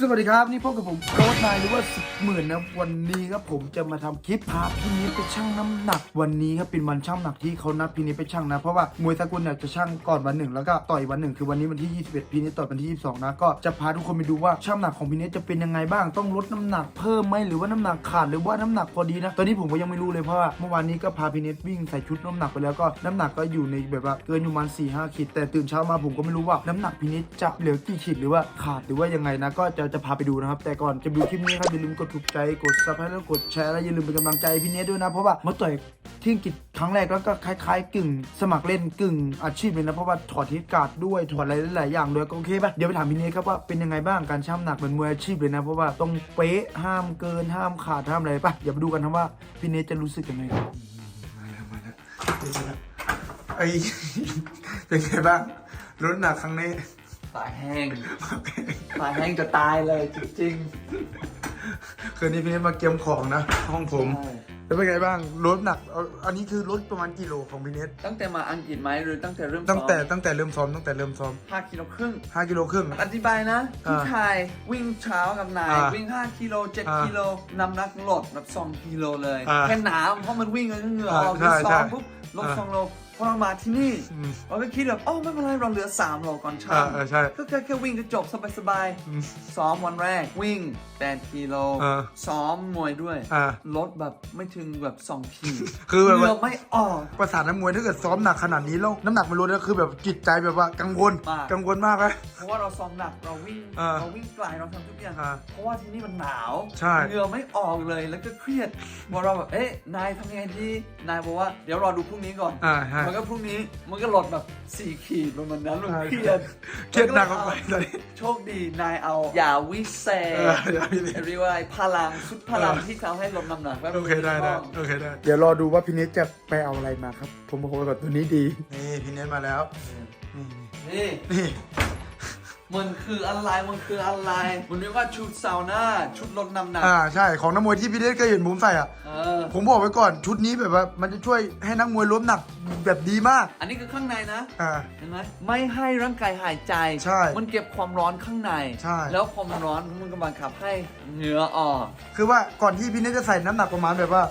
สวัสดีครับนี่พบกับผมโค้ชนายหรือว่าสิบหมื่นนะวันนี้ครับผมจะมาทำคลิปพาพี่นิดไปชั่งน้ำหนัก วันนี้ครับเป็นวันชั่งหนักที่เขานัดพี่นิดไปชั่งนะเพราะว่ามวยสากลเนี่ยจะชั่งก่อนวันหนึ่งแล้วก็ต่อยวันหนึ่งคือวันนี้วันที่ 21พี่นิดต่อยวันที่ 22 นะก็จะพาทุกคนไปดูว่าชั่งหนักของพี่นิดจะเป็นยังไงบ้างต้องลดน้ำหนักเพิ่มไหมหรือว่าน้ำหนักขาดหรือว่าน้ำหนักพอดีนะตอนนี้ผมก็ยังไม่รู้เลยเพราะว่าเมื่อวานนี้ก็พาพี่นิดวิ่งใส่ชุดน้ำหนักไปแล้วก็น้ำหนักก็อยู่ในแบบว่าเกินอยู่ประมาณ4 5ขีดแต่ตื่นเช้ามาผมก็ไม่รู้ว่าน้ำหนักพี่นิดจะเหลือกี่ขีดหรือว่าขาดหรือว่ายังไงนะก็จะจะพาไปดูนะครับ แต่ก่อนจะดูคลิปนี้ครับอย่าลืมกดถูกใจกดซับให้แล้วกดแชร์และอย่าลืมเป็นกำลังใจพี่เนทด้วยนะ เพราะว่ามาต่อยที่อังกฤษครั้งแรกแล้วก็คล้ายๆ กึ่ง สมัครเล่นกึ่งอาชีพเลยนะเพราะว่าถอดทิศการ์ดด้วยถอดอะไรหลายๆอย่างด้วยก็โอเคปะเดี๋ยวไปถามพี่เนทครับว่าเป็นยังไงบ้างการช้ำหนักเหมือนมืออาชีพเลยนะ เพราะว่าต้องเป๊ะห้ามเกินห้ามขาดห้ามอะไรปะเดี๋ยวไปดูกันนะว่าพี่เนทจะรู้สึกยังไงครับมาแล้วมาแล้วเป็นไงบ้างไอ้เป็นไงบ้างลดหนักครั้งนี้ ตายแห้งตายแห้งจะตายเลยจริงคืนนี้พี่เนทมาเกียมของนะ ห้องผๆมใช่แล้วเป็นไงบ้างลดหนักเอาอันนี้คือลดประมาณกิโลของพี่เนทตั้งแต่มาอังกฤษไหมหรือตั้งแต่เริ่มตั้งแต่ตั้งแต่เริ่มซ้อมตั้งแต่เริ่มซ้อมห้ากิโลครึ่ง 5กิโลครึ่ง อธิบายนะอ่าผู้ชายวิ่งเช้ากับนาย อ่าวิ่ง 5กิโลอ่า7กิโลน้ำหนักลดแบบ2กิโลเลย อ่าแค่หนาวเพราะมันวิ่งแล้วก็เหงื่ออ่าออกใช่ที่ซ้อมใช่ปุ๊บลดอ่าสองโล พอเรามาที่นี่อืมเราก็คิดแบบโอ้ไม่เป็นไรเราเหลือ3โลก่อนอ่าเช้าเออใช่ก็แค่แค่วิ่งก็จบสบายอืมๆซ้อมวันแรกวิ่ง8กิโลอ่าซ้อมมวยด้วยอ่าลดแบบไม่ถึงแบบ2ขีดคือแบบเหว่างื่อไม่ออกประสาทน้ำมวยถ้าเกิดซ้อมหนักขนาดนี้แล้วน้ำหนักมันลดก็คือแบบจิตใจแบบว่ากังวลมากกังวลมากเลยเพราะว่าเราซ้อมหนักเราวิ่งอ่าเราวิ่งไกลเราทำทุกอย่างอ่าเพราะว่าที่นี่มันหนาวใช่เหงื่อไม่ออกเลยแล้วก็เครียดพอเราแบบเอ๊ะนายทำยังไงดีนายบอกว่าเดี๋ยวรอดูพรุ่งนี้ก่อนอ่าใช่มันก็พรุ่งนี้มันก็ลดแบบสี่ขีดประมาณนั้นมันใช่เครียดเครียดหนักออกไปตอนนี้โชคดีนายเอายาวิเศเอษอเดี๋ยวพี่เนทเรียกว่าพลังชุดพลังเออที่เขาให้ลดน้ำหนักแบบโอเคได้ได้โอเคได้เดี๋ยวรอดูว่าพี่เนทจะไปเอาอะไรมาครับ ผมบอกไว้ก่อนตัวนี้ดีนี่พี่เนทมาแล้วนี่นี่นี่ มันคืออะไร มันคืออะไร มันเรียกว่าชุดซาวน่า ชุดลดน้ำหนัก อ่าใช่ของนักมวยที่พี่เนทเคยเห็นผมใส่อะ เออ ผมบอกไว้ก่อนชุดนี้แบบว่ามันจะช่วยให้นักมวยล้มหนักแบบดีมาก อันนี้คือข้างในนะ อ่า เห็นไหมไม่ให้ร่างกายหายใจ ใช่มันเก็บความร้อนข้างใน ใช่ แล้วพอมันร้อนมันก็บังคับให้เหงื่อออกคือว่าก่อนที่พี่เนทจะใส่น้ำหนักประมาณแบบว่า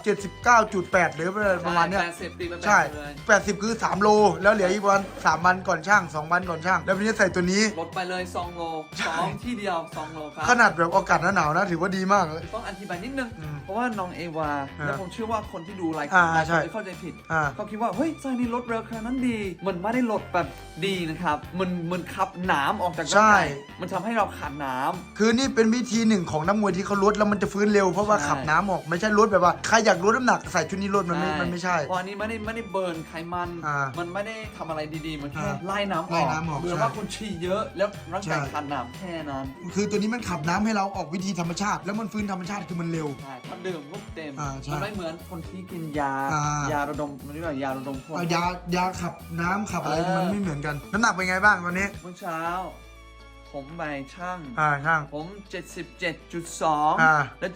79.8 หรือประมาณเนี้ย แปดสิบตีไปแปดใช่สิบเลย80 คือ 3 โล แล้วเหลืออีกวัน3วันก่อนช่าง 2 วันก่อนช่าง แล้วพี่เนทใส่ตัวนี้ ลดไปเลย2โลสองที่เดียว2โลครับขนาดแบบอากาศหนาวๆนะ ถือว่าดีมากเลย ต้องอธิบายนิดนึง อืมเพราะว่าน้องเอวาอ่าและผมเชื่อว่าคนที่ดูรายอ่าการใช่เข้าใจผิด อ่า เขาคิดว่า เฮ้ยไซนี้ลดเร็วขนาดนั้นดี มันไม่ได้ลดแบบดีนะครับ มันมันขับน้ำออกจากร่างใช่กายมันทำให้เราขาดน้ำ คือนี่เป็นวิธีหนึ่งของนักมวยที่เขาลดแล้วมันจะฟื้นเร็วเพราะว่าใช่ ขับน้ำออกไม่ใช่ลดแบบว่าใครอยากลดน้ำหนักใส่ชุดนี้ลดมันไม่มันไม่ใช่ เพราะอันนี้ไม่ได้ไม่ได้เบิร์นไขมัน อ่ามัมันไม่ได้ทำอะไรดีๆ มันแค่อ่าไล่น้ำอไล่อกน้ำออกเหมือนใช่ว่าคุณฉี่เยอะแล้วร่างกายใช่ขาดน้ำแค่นั้นคือตัวนี้มันขับน้ำให้เราออกวิธีธรรมชาติ แล้วมันฟื้นธรรมชาติคือมันเร็ว ใช่ถ้าดื่มปุ๊บเต็มอ่าใช่มันไม่เหมือนคนที่กินยา อ่า ยาระดมมันเรียกว่ายาระดมพลเอายายาขับน้ำขับอะไรเออ มันไม่เหมือนกัน น้ำหนักเป็นไงบ้างวันนี้ เมื่อเช้า ผมไปช่าง อ่าช่าง ผม 77.2 อ่าแล้ว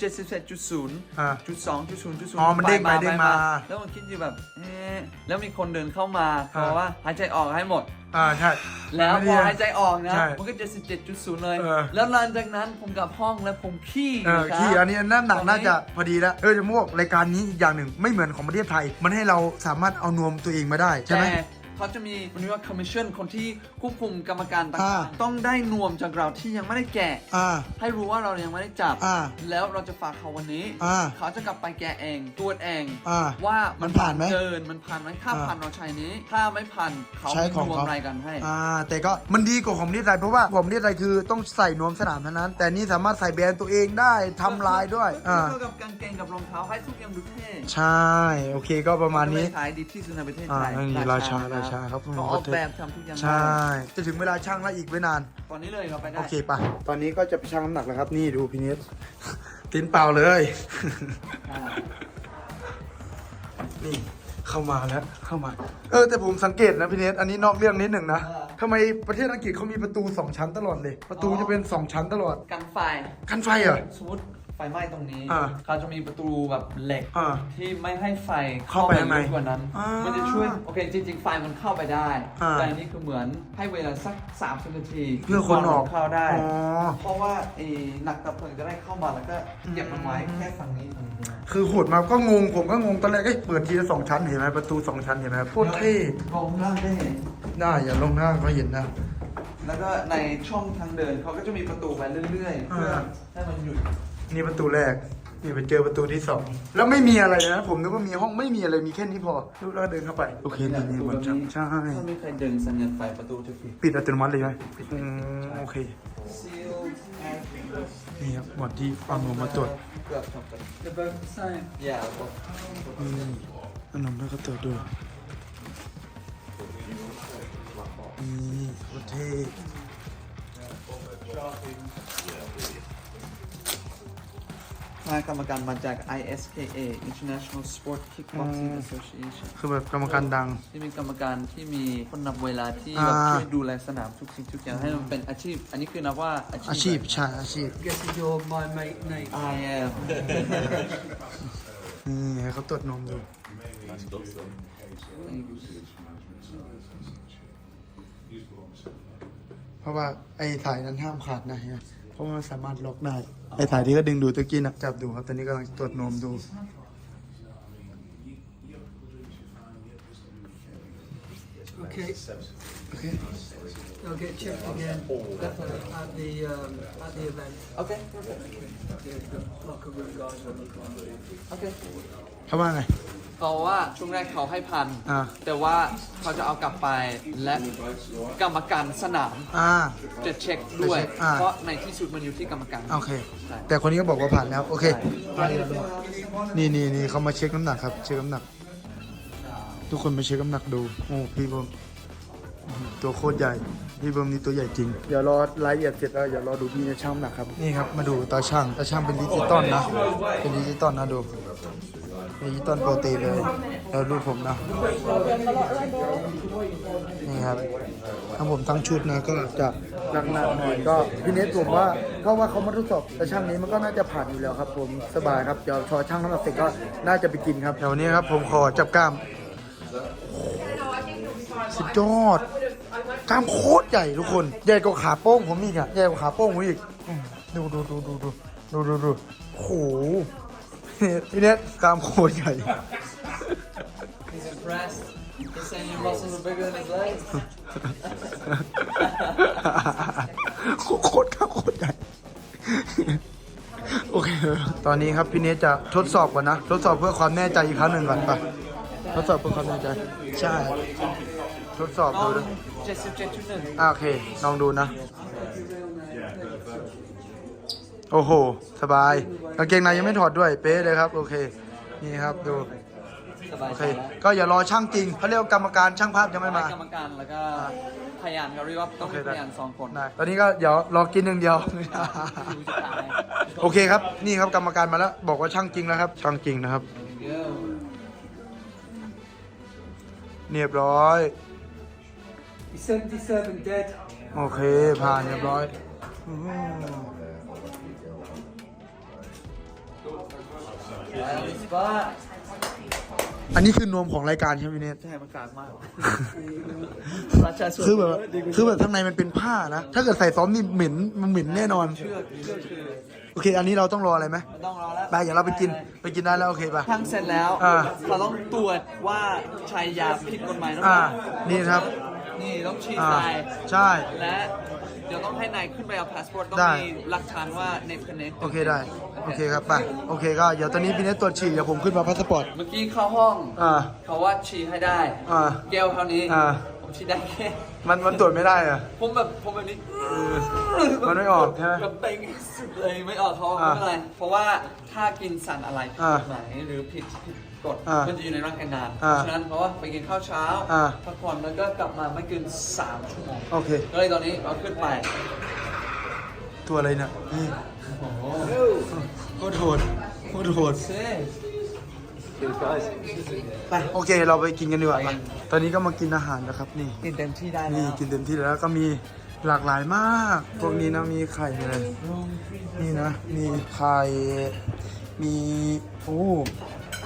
77.0อ่าจุดสองจุดศูนย์จุดศูนย์อ๋อมันเด้งไปเด้งมาแล้วมันคิดอยู่แบบเอ๊ะแล้วมีคนเดินเข้ามาอ่าบอกว่าหายใจออกให้หมด อ่าใช่ แล้วไม่พได้อหายใจออกนะ ใช่มันก็จะ17.0เลย เออ แล้วหลังจากนั้นผมกลับห้องแล้วผมขี้เออนะครับขี้อันนี้น้ำหนักตอนนี้น่าจะพอดีแล้วเออจะมวกรายการนี้อีกอย่างหนึ่งไม่เหมือนของประเทศไทย มันให้เราสามารถเอานวมตัวเองมาได้ใช่ไหม แต่ เขาจะมีมันเรียกว่า commission คนที่ควบคุมกรรมการต่าอ่า งๆต้องได้นวมจากเราที่ยังไม่ได้แกะ อ่า ให้รู้ว่าเรายังไม่ได้จับ อ่าแล้วเราจะฝากเขาวันนี้ อ่าเขาจะกลับไปแกะเองตรวจเอง อ่าว่ามัมันผ่านไหมเกินมันผ่านไหมถ้าอ่าผ่านเราใช้นี้ ถ้าไม่ผ่านเขาใช้ของรวมเขา รายกันให้ อ่า แต่ก็มันดีกว่าของประเทศไทยเพราะว่าของประเทศไทยคือต้องใส่นวมสนามเท่านั้น แต่นี่สามารถใส่แบรนด์ตัวเองได้ทำลายด้วย อ่า เท่ากับกางเกงกับรองเท้าให้ทุกอย่างดูเท่ใช่ โอเคก็ประมาณนี้ก็เลยขายดีที่สุดในประเทศอ่าไทยนี่ราชาราชาครับเขาออกแบบทำทุกอย่างใช่จะถึงเวลาช่างแล้วอีกไม่นาน ตอนนี้เลยเราไปได้โอเคปะตอนนี้ก็จะไปชั่งน้ำหนักแล้วครับนี่ดูพี่เนสติ้นเปล่าเลยอ่านี่เข้ามาแล้วเข้ามา เออแต่ผมสังเกตนะพี่เนสอันนี้นอกเรื่องนิดหนึ่งนะทำไมประเทศอังกฤษเขามีประตู2ชั้นตลอดเลย ประตูจะเป็น2ชั้นตลอด กันไฟ กันไฟเหรอสมมติ ไฟไหม้ตรงนี้อ่าเขาจะมีประตูแบบเหล็กอ่าที่ไม่ให้ไฟเข้าไปข้างในลึกกว่านั้นมันจะช่วยโอเคจริง ๆ ไฟมันเข้าไปได้ อ่าแต่อันนี้คือเหมือนให้เวลาสัก30นาทีเพื่อคนออกมัเข้าได้ อ๋อ เพราะว่าไอ้หนักดับเพลิงจะได้เข้ามาแล้วก็เก็บมันไว้อืมแค่ฝั่งนี้ฝั่งนี้ คือโหดมากก็งงผมก็งงตอนแรกเอ้ยเปิดทีละสองชั้นเห็นไหมประตูสองชั้นเห็นไหมโคตรเท่ลงล่างได้เห็นได้อย่าลงหน้าก็เห็นนะ แล้วก็ในช่องทางเดินเขาก็จะมีประตูไปเรื่อยๆ เพื่ออ่าให้มันหยุด นี่ประตูแรก นี่ไปเจอประตูที่สองแล้วไม่มีอะไรนะ ผมนึกว่ามีห้องไม่มีอะไรมีแค่นี้พอแล้วก็เดินเข้าไป โอเคนี่นี่บนชั้นใช่ถ้าไม่ใครดึงสัญญาณไฟประตูจะปิดปิดอัตโนมัติเลยไหมอืมโอเค Seal and นี่ครับวันที่ฟังผมมาตรวจเกือบจบไป They're both the same. Yeah ผมนี่ขนมแล้วก็ตรวจดูนี่โคตรเท่ คณะกรรมการมาจาก ISKA International Sport Kickboxing Association คือแบบกรรมการดัง ที่มีกรรมการที่มีคนนับเวลาที่อ่า แบบช่วยดูแลสนามทุกสิ่งทุกอย่างให้มันเป็นอาชีพ อันนี้คือนับว่าอาชีพอาชีพใช่อาชีพ Guessing you're my mate Nate. I am นี่ให้เขาตรวจนมดู เพราะว่าไอ้ถ่ายนั้นห้ามขาดนะเฮียเพ ราะว่ามันสามารถล็อกได้ไอ้ถ่ายที่ก็ดึงดูตะกี้นะจับดูครับตอนนี้กำลังตรวจนมดู Okay, โอเค they'll get checked again at the um, at the event. โอเค The, the locker room guys will look like it. โอเคเขาว่าไง เขาว่าช่วงแรกเขาให้พัน อ่า แต่ว่าเขาจะเอากลับไปและกรรมการสนามอ่า จะเช็คด้วย จะเช็คอ่า เพราะในที่สุดมันอยู่ที่กรรมการ โอเคแต่คนนี้ก็บอกว่าผ่านแล้ว โอเค นี่นี่นี่เขามาเช็คน้ำหนักครับ เช็คน้ำหนัก ทุกคนมาเช็คน้ำหนักดู โอ้พี่เบิ้มตัวโคตรใหญ่ พี่เบิ้มนี่ตัวใหญ่จริง เดี๋ยวรอรายละเอียดเสร็จแล้วเดี๋ยวรอดูพี่จะช่างน้ำหนักครับ นี่ครับมาดูตาช่างตาช่างเป็นดิจิตอลนะ เป็นดิจิตอลนะดูดิจิตอลโปรตีนเลย แล้วดูผมนะ นี่ครับถ้าผมตั้งชุดนะก็จะหนักหนักหน่อยก็พี่เนทผมว่าเพราะว่าเขามาทดสอบแต่ช่างนี้มันก็น่าจะผ่านอยู่แล้วครับ ผมสบายครับเดี๋ยวชอช่างน้ำหนักเสร็จก็น่าจะไปกินครับเดี๋ยววันนี้ครับผมขอจับกล้ามสุดยอด กล้ามโคตรใหญ่ทุกคน ใหญ่กว่าขาโป้งผมอีกอะใหญ่กว่าขาโป้งผมอีกอืมดูดูดูดูดูดูดูดูโอ้โหพี่เนทกล้ามโคตรใหญ่ He's impressed He's saying your muscles are bigger than his legs โคตรครับโคตรใหญ่ โอเค ตอนนี้ครับพี่เนทจะทดสอบก่อนนะ ทดสอบเพื่อความแน่ใจอีกครั้งหนึ่งก่อนไปทดสอบเพื่อความแน่ใจ ใช่ ทดสอบน้อดูงนะ77.1อะโอเค ลองดูนะ โอ้โห สบายกางเกงในยังไม่ถอดด้วยเป๊ะเลยครับ โอเค นี่ครับดู สบายโอใจเคแล้วก็อย่ารอช่างจริงเขาเรียกว่ากรรมการช่างภาพยังไม่มา กรรมการแล้วก็พยานเขาเรียกว่าต้องโอเคมีได้ พยานสองคน ได้ตอนนี้ก็เดี๋ยวรอกินหนึ่างเดียว โอเคครับ นี่ครับกรรมการมาแล้ว บอกว่าช่างจริงแล้วครับ ช่างจริงนะครับเดี๋ยวเรียบร้อย He's 77 dead. โอเค ผ่านเรียบร้อยอืมแล้วสปาอันนี้คือนวมของรายการใช่ไหมพี่เนท ใช่มันกลางมากราชาส่วนคือแบบคือแบบข้างในมันเป็นผ้านะ ถ้าเกิดใส่ซ้อมนี่เหม็น มันเหม็นแน่นอนเชือกเชือกคือโอเค อันนี้เราต้องรออะไรไหมไม่ต้องรอแล้วไปอย่าเราไปกิน ไปกินได้แล้ว โอเคป่ะ ทั้งเสร็จแล้ว อ่า เราต้องตรวจว่าใช้ยาผิดกฎหมายหรือเปอ่า ล่านี่ครับ นี่ต้องชี้อ่าทรายใช่ และเดี๋ยวต้องให้นายขึ้นไปเอาพาสปอร์ตต้องได้ มีหลักฐานว่าเน็ตเป็นเน็ตโอเคได้ โอเคครับไปโอเคก็เดี๋ยวตอนนี้พี่เนทตรวจฉี่เดี๋ยวผมขึ้นมาพาสปอร์ต เมื่อกี้เข้าห้องอ่าเขาว่าชี้ให้ได้อ่าแก้วเท่านี้อ่า ผมชี้ได้แค่มันมันตรวจไม่ได้อะ ผมแบบผมแบบนี้มันไม่ออกใช่ไหมแบบเต็งสุดเลยไม่ออกเขาอ่าไม่เป็นไรเพราะว่าถ้ากินสารอะไรผิดอ่า กฎหมายหรือผิดผิด กฎมันจะอยู่ในร่างกายนานอ่าฉะนั้นเพราะว่าไปกินข้าวเช้าอ่า พักผ่อนแล้วก็กลับมาไม่เกิน3ชั่วโมงโอเค ก็เลยตอนนี้เราขึ้นไปตัวอะไรเนี่ยนี่โอ้โหโคตรโหดโคตรโหด เซ่ ไปโอเคเราไปกินกันดีกว่าไปตอนนี้ก็มากินอาหารนะครับนี่ กินเต็มที่ได้นี่แล้วกินเต็มที่แล้วก็มีหลากหลายมากพวกนี้นะมีไข่อะไรนี่นะ มีไข่มีโอ้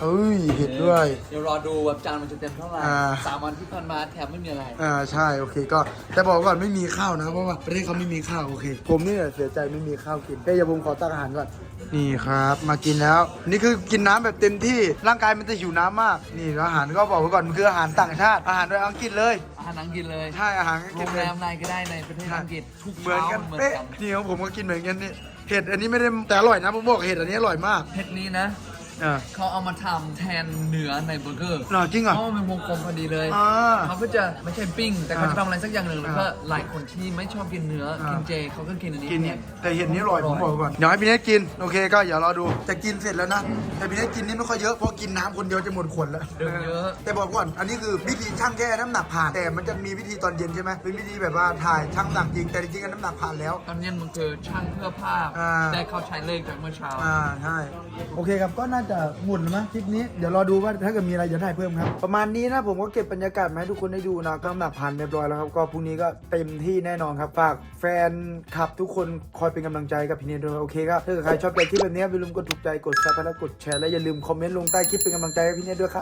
เอ้ยเห็ดด้วย เดี๋ยวรอดูว่าจานมันจะเต็มเท่าไหร่อ่า สามวันที่ผ่านมาแถมไม่มีอะไร อ่าใช่โอเคก็แต่บอกก่อนไม่มีข้าวนะเพราะว่าประเทศเขาไม่มีข้าวโอเค ผมนี่แหละเสียใจไม่มีข้าวกินแค่อย่าผมขอตักอาหารก่อนนี่ครับ มากินแล้ว นี่คือกินน้ำแบบเต็มที่ร่างกายมันจะหิวน้ำมาก นี่แล้วอาหารก็บอกไว้ก่อนมันคืออาหารต่างชาติ อาหารโดยอังกฤษเลยอาหารอังกฤษเลยใช่อาหารอังกโรฤษงเลแรยมไหนก็ได้ในประเทศอังกฤษทุกเหมือนเช้ากันเหมือนเป๊ะกันนี่ของผมก็กินเหมือนกันนี่เห็ดอันนี้ไม่ได้แต่อร่อยนะผมบอกเห็ดอันนี้อร่อยมากเผ็ดนี้นะ อ่าเขาเอามาทำแทนเนื้อในเบอร์เกอร์หรอจริงเหรอเพราะว่ามันวงกลมพอดีเลยอ่าเขาก็จะไม่ใช่ปิ้ง แต่เขาอ่าจะทำอะไรสักอย่างหนึ่งแล้วก็อ่าหลายคนที่ไม่ชอบกินเนื้ออา กินเจเขาก็กินอันนี้กินแทเนี่ยแต่เห็ดนี้อร่อยผมบอกก่อนเดี๋ยวให้พี่เนทกินโอเคก็อย่ารอดูจะกินเสร็จแล้วนะแต่พี่เนทกินนี่ไม่ค่อยเยอะเพราะกินน้ำคนเดียวจะหมดขวดแล้ว เดินเยอะ แต่บอกก่อน อันนี้คือวิธีช่างแค่น้ำหนักผ่าน แต่มันจะมีวิธีตอนเย็นใช่ไหมเป็นวิธีแบบว่าถ่ายช่างน้ำหนักจริง แต่จริงๆก็น้ำหนักผ่านแล้ว ตอนเย็นมันคือช่างเพื่อภาพอ่าแต่เขาใช้เลขจากเมื่อเช้า อ่า ใช่ โอเคครับ ก็น่าจะหมุนมั้ยคลิปนี้เดี๋ยวรอดูว่าถ้าเกิดมีอะไรจะถ่ายเพิ่มครับ ประมาณนี้นะผมก็เก็บบรรยากาศมาให้ทุกคนได้ดูนะก็น้ำหนักผ่านเรียบร้อยแล้วครับก็พรุ่งนี้ก็เต็มที่แน่นอนครับฝากแฟนคลับทุกคนคอยเป็นกำลังใจกับพี่เนทด้วยโอเคครับถ้าเกิดใครชอบใจคลิปแบบนี้อย่าลืมกดถูกใจกดซับและกดแชร์และอย่าลืมคอมเมนต์ลงใต้คลิปเป็นกำลังใจให้พี่เนทด้วยครับ